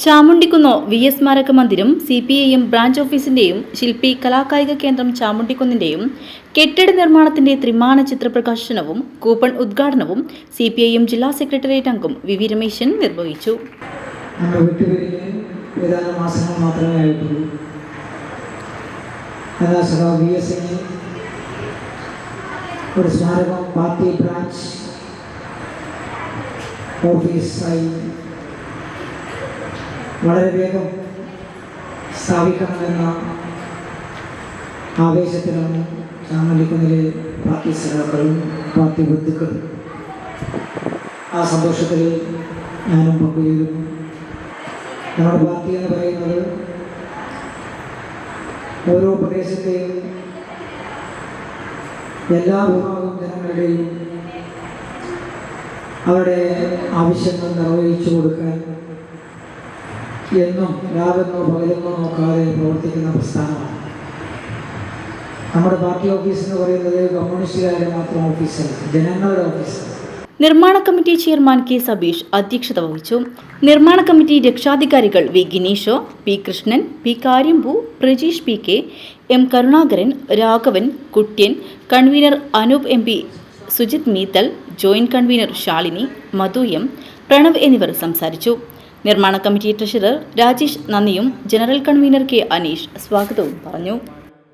ചാമുണ്ടിക്കുന്നോ V S സ്മാരക മന്ദിരം C P ഐയും ബ്രാഞ്ച് ഓഫീസിന്റെയും ശില്പി കലാകായിക കേന്ദ്രം ചാമുണ്ടിക്കുന്നിന്റെയും കെട്ടിട നിർമ്മാണത്തിന്റെ ത്രിമാന ചിത്രപ്രകാശനവും കൂപ്പൺ ഉദ്ഘാടനവും സി പി ഐയും ജില്ലാ സെക്രട്ടേറിയറ്റ് അംഗം വി വി രമേശൻ നിർവഹിച്ചു. ഓഫീസായി വളരെ വേഗം സ്ഥാപിക്കണമെന്ന ആവേശത്തിലാണ് ചാമലിക്കുന്നിലെ പാർട്ടി സഖാക്കളും പാർട്ടി ബന്ധുക്കളും. ആ സന്തോഷത്തിൽ ഞാനും പങ്കുചേരുന്നു നമ്മുടെ പാർട്ടി എന്ന് പറയുന്നത് ഓരോ പ്രദേശത്തെയും എല്ലാ വിഭാഗം ജനങ്ങളുടെയും അവരുടെ ആവശ്യങ്ങൾ നിർവഹിച്ചു കൊടുക്കാൻ എന്നും രാവെന്നോ പകലെന്നോ നോക്കാതെ പ്രവർത്തിക്കുന്ന പ്രസ്ഥാനമാണ്. നമ്മുടെ പാർട്ടി ഓഫീസ് എന്ന് പറയുന്നത് കമ്മ്യൂണിസ്റ്റുകാരുടെ മാത്രം ഓഫീസല്ല ജനങ്ങളുടെ ഓഫീസ്. നിർമ്മാണ കമ്മിറ്റി ചെയർമാൻ കെ സബീഷ് അധ്യക്ഷത വഹിച്ചു. നിർമ്മാണ കമ്മിറ്റി രക്ഷാധികാരികൾ വി ഗിനീഷോ P Krishnan P കാര്യംപൂ Prajeesh P K M Karunakaran Raghavan Kuttiyan convener Anoop M P Sujith Meethal joint convener Shalini Madhu M Pranav എന്നിവർ സംസാരിച്ചു. നിർമ്മാണ കമ്മിറ്റി ട്രഷറർ രാജേഷ് നന്ദിയും ജനറൽ കൺവീനർ കെ അനീഷ് സ്വാഗതവും പറഞ്ഞു.